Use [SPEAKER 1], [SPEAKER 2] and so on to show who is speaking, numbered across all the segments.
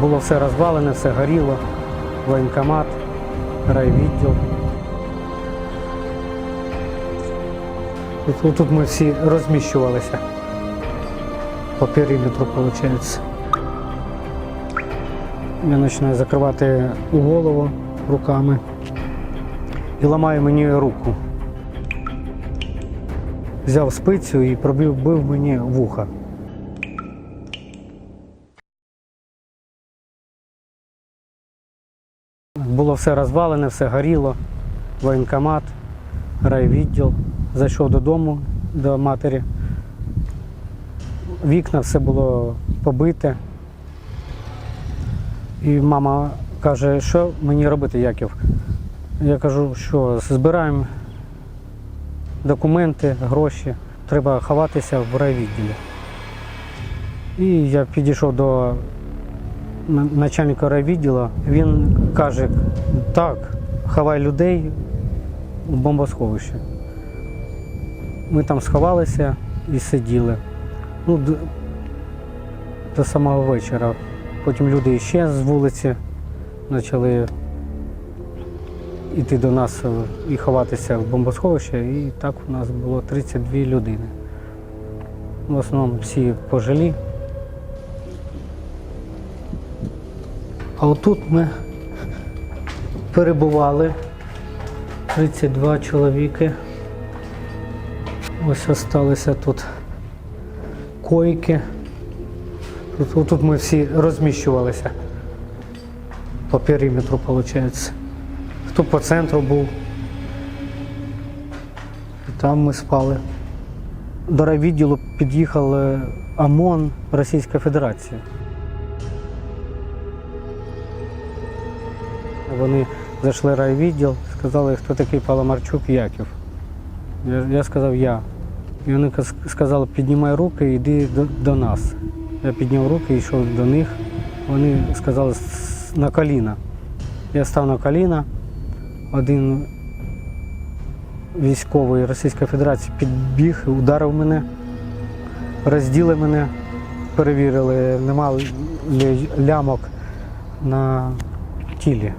[SPEAKER 1] Було все розвалене, все горіло, воєнкомат, райвідділ. Тут, тут ми всі розміщувалися по периметру, виходить. Я починаю закривати голову руками і ламаю мені руку. Взяв спицю і пробив бив мені вуха. Було все розвалене, все горіло, воєнкомат, райвідділ. Зайшов додому до матері. Вікна все було побите. І мама каже, що мені робити, Яків? Я кажу, що збираємо документи, гроші, треба ховатися в райвідділі. І я підійшов до начальника райвідділу, він каже, так, ховай людей в бомбосховище. Ми там сховалися і сиділи. Ну, до, до самого вечора. Потім люди ще з вулиці почали йти до нас е, і ховатися в бомбосховище, і так у нас було 32 людини. В основному всі пожилі. А отут ми перебували 32 чоловіки. Ось залишилися тут койки. Тут, отут ми всі розміщувалися по периметру, виходить. Хто по центру був. І там ми спали. До райвідділу під'їхав ОМОН Російської Федерації. Вони зайшли в райвідділ, сказали, хто такий Паламарчук Яків. Я, я сказав я. І вони сказали, піднімай руки йди до, до нас. Я підняв руки йшов до них. Вони сказали на коліна. Я став на коліна. Один військовий Російської Федерації підбіг, ударив мене, розділи мене, перевірили, нема лямок на тілі.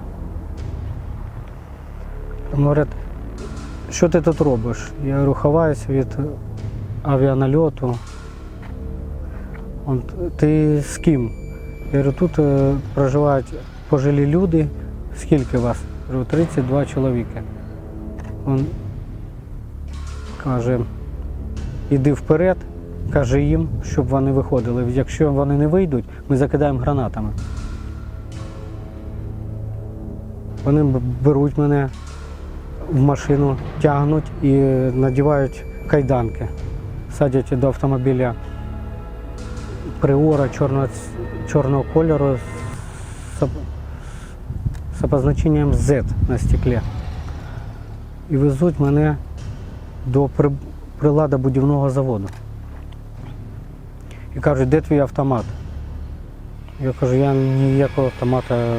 [SPEAKER 1] Говорять, що ти тут робиш? Я говорю, від авіанальоту. Ти з ким? Я говорю, тут е, проживають пожилі люди. Скільки вас? Я говорю, 32 чоловіки. Він каже, іди вперед, каже їм, щоб вони виходили. Якщо вони не вийдуть, ми закидаємо гранатами. Вони беруть мене в машину, тягнуть і надівають кайданки, садять до автомобіля приора чорного, чорного кольору з, з обозначенням Z на стеклі. І везуть мене до при- прилада будівного заводу. І кажуть, де твій автомат? Я кажу, я ніякого автомата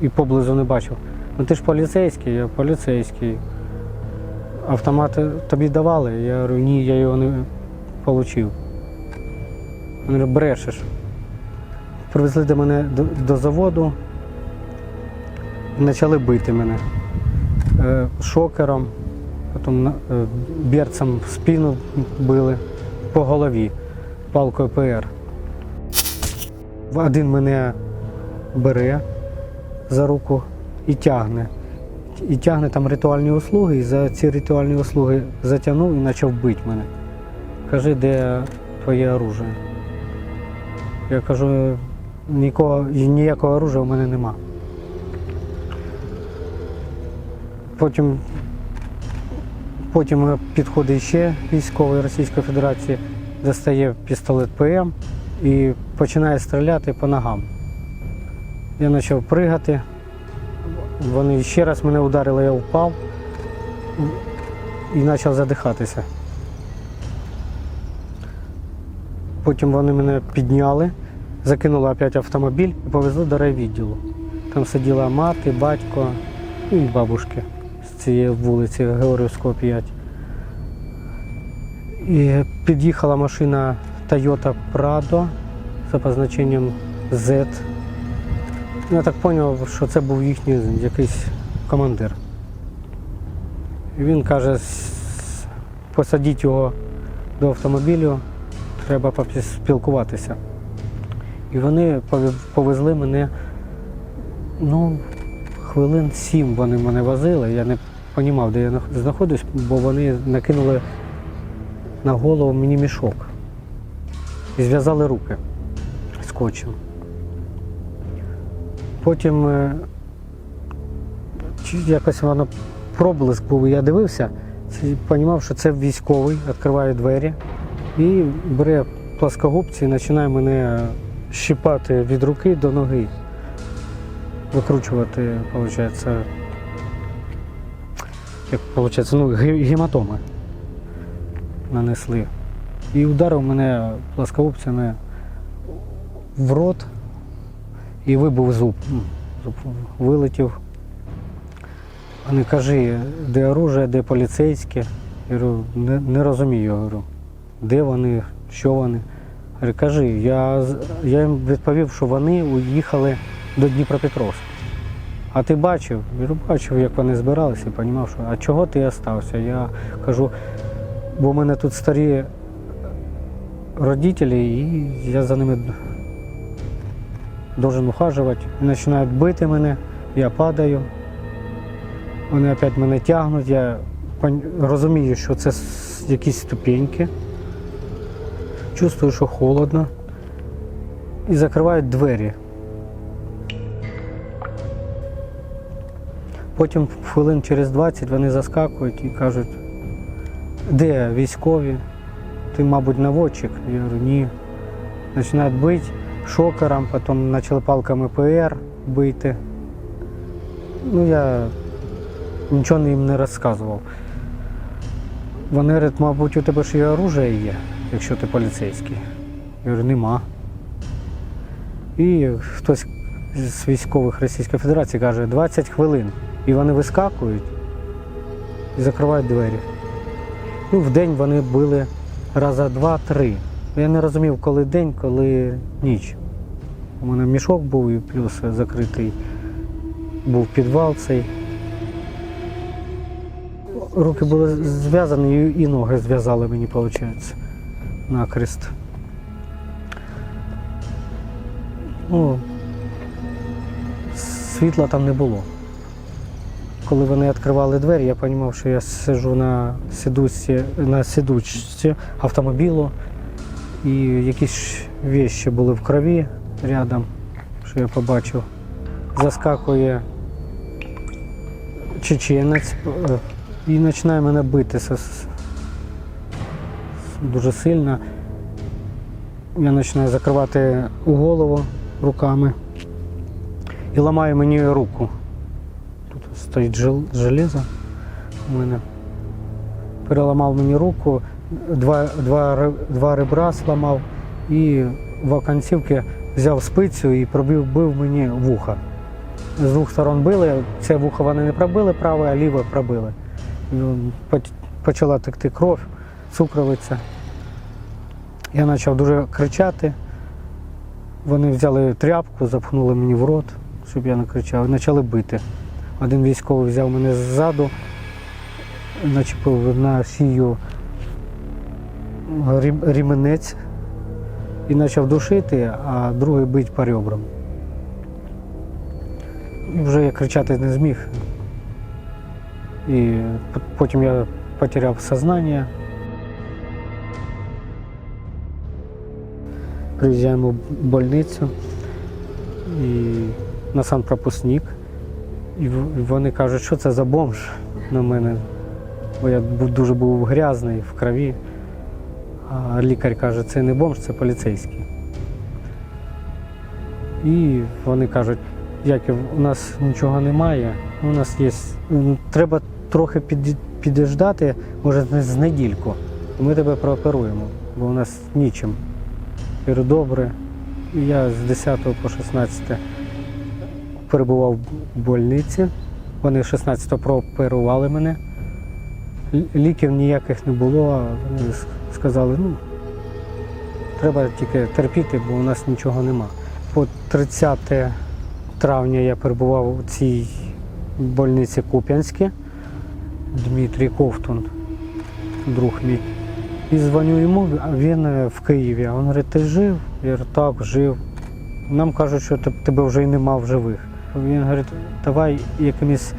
[SPEAKER 1] і поблизу не бачив. Ну ти ж поліцейський, я поліцейський. Автомат тобі давали? Я говорю, ні, я його не отримав. Він говорить, брешеш. Привезли до мене до, до заводу почали бити мене Е, шокером, потім е, берцем в спину били по голові, палкою ПР. Один мене бере за руку і тягне. І тягне там ритуальні услуги, і за ці ритуальні услуги затягнув і почав бити мене. Кажи, де твоє оружие? Я кажу, нікого, ніякого оружия у мене нема. Потім, потім підходить ще військовий Російської Федерації, достає пістолет ПМ і починає стріляти по ногам. Я почав пригати. Вони ще раз мене ударили, я впав і почав задихатися. Потім вони мене підняли, закинули опять автомобіль і повезли до райвідділу. Там сиділа мати, батько і бабушки з цієї вулиці Георгіївського 5. І під'їхала машина Toyota Prado з позначенням Z. Я так зрозумів, що це був їхній якийсь командир. Він каже, посадіть його до автомобілю, треба поспілкуватися. І вони повезли мене, ну, хвилин сім вони мене возили. Я не розумів, де я знаходжусь, бо вони накинули на голову мені мішок і зв'язали руки скотчем. Потім е, якось воно проблиск був, я дивився, розумів, що це військовий, відкриває двері і бере плоскогубці і починає мене щипати від руки до ноги. Викручувати, виходить, як виходить, ну, гематоми нанесли. І ударив мене плоскогубцями в рот і вибув зуб. Зуб вилетів. Вони кажи, де оружие, де поліцейське. Я не, не розумію, я говорю, де вони, що вони. Я кажи, я, я їм відповів, що вони уїхали до Дніпропетровська. А ти бачив? Я бачив, як вони збиралися і розумів, що а чого ти остався? Я кажу, бо в мене тут старі родителі, і я за ними должен ухаживать. Починають бити мене, я падаю. Вони опять мене тягнуть, я розумію, що це якісь ступеньки. Чувствую, що холодно. І закривають двері. Потім хвилин через 20 вони заскакують і кажуть, де військові? Ти, мабуть, наводчик? Я говорю, ні. Починають бити шокером, потім почали палками ПР бити. Ну, я нічого їм не розказував. Вони говорять, мабуть, у тебе ж і оружие є, якщо ти поліцейський. Я говорю, нема. І хтось з військових Російської Федерації каже, 20 хвилин. І вони вискакують і закривають двері. Ну, в день вони били раза два-три. Я не розумів, коли день, коли ніч. У мене мішок був і плюс закритий був підвал цей. Руки були зв'язані і- ноги зв'язали мені, виходить, накрест. Ну, світла там не було. Коли вони відкривали двері, я розумів, що я сиджу на сидушці, на сидучці автомобілю, і якісь вещі були в крові рядом, що я побачив. Заскакує чеченець е, і починає мене бити с- с- дуже сильно. Я починаю закривати голову руками і ламаю мені руку. Тут стоїть железо у мене. Переламав мені руку, два, два, два ребра зламав і в оконцівки взяв спицю і пробив бив мені вуха. З двох сторон били, це вухо вони не пробили праве, а ліве пробили. Почала текти кров, цукровиця. Я почав дуже кричати. Вони взяли тряпку, запхнули мені в рот, щоб я не кричав, і почали бити. Один військовий взяв мене ззаду, начепив на рім- ріменець і почав душити, а другий бить по ребрам. Вже я кричати не зміг. І потім я потеряв сознання. Приїжджаємо в больницю і на санпропускник. І в- і вони кажуть, що це за бомж на мене. Бо я дуже був грязний в крові. А лікар каже, це не бомж, це поліцейський. І вони кажуть, Яків, у нас нічого немає, у нас є. Треба трохи під, може з недільку. Ми тебе прооперуємо, бо у нас нічим. Говорю, добре. Я з 10 по 16 перебував в больниці. Вони 16 прооперували мене. Ліків ніяких не було. Вони сказали, ну, треба тільки терпіти, бо у нас нічого нема. по 30 травня я перебував у цій больниці Куп'янське. Дмитрій Ковтун, друг мій. І дзвоню йому, а він е, в Києві. Він говорить, ти жив? Я говорю, так, жив. Нам кажуть, що тебе вже й нема в живих. Він говорить, давай якимись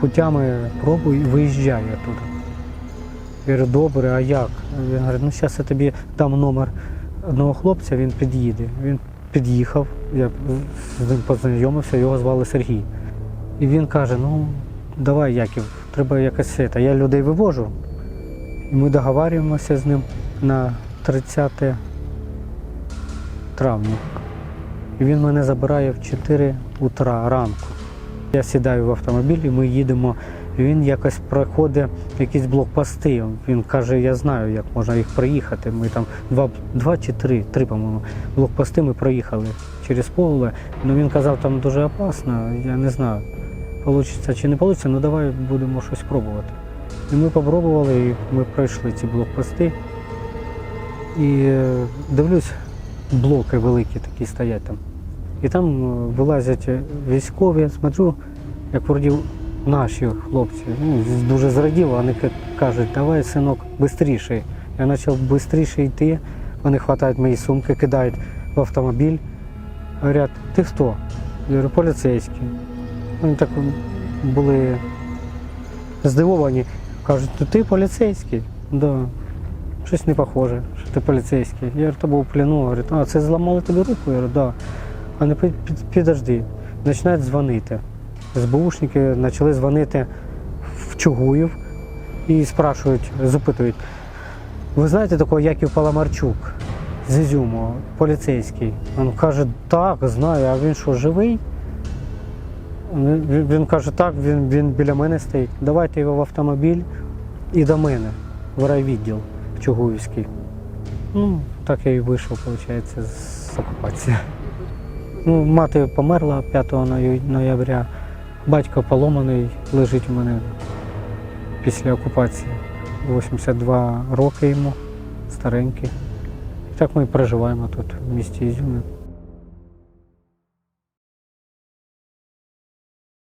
[SPEAKER 1] путями пробуй виїжджай оттуда. Я говорю, добре, а як? Він говорить, ну зараз я тобі дам номер одного хлопця, він під'їде. Він під'їхав, я з ним познайомився, його звали Сергій. І він каже: ну, давай, Яків, треба якось це. Я людей вивожу. І ми договарюємося з ним на 30 травня. І він мене забирає в 4 утра ранку. Я сідаю в автомобіль і ми їдемо. Він якось проходить якісь блокпости. Він каже, я знаю, як можна їх проїхати. Ми там два, два чи три, три, по-моєму, блокпости ми проїхали через поле. Ну він казав, там дуже опасно, я не знаю, вийде чи не вийде, ну давай будемо щось пробувати. І ми спробували, і ми пройшли ці блокпости. І е, дивлюсь, блоки великі такі стоять там. І там е, вилазять військові, смотрю, як вроді наші хлопці. Ну, дуже зрадів, вони кажуть, давай, синок, швидше. Я почав швидше йти, вони хватають мої сумки, кидають в автомобіль. Говорять, ти хто? Я говорю, поліцейський. Вони так були здивовані. Кажуть, «То ти поліцейський? Да. Щось не похоже, що ти поліцейський. Я говорю, то був в плену. Говорить, а це зламали тобі руку? Я говорю, да. А не під- під- підожди. Починають дзвонити. СБУшники почали дзвонити в Чугуїв і спрашують, запитують, ви знаєте такого Яків Паламарчук з Ізюму, поліцейський? Він каже, так, знаю, а він що, живий? Він- він каже, так, він, він біля мене стоїть. Давайте його в автомобіль і до мене, в райвідділ в Чугуївський. Ну, так я і вийшов, виходить, з окупації. Ну, мати померла 5 ноября, батько поломаний, лежить у мене після окупації. 82 роки йому, старенький. Так ми і проживаємо тут, в місті Ізюмі.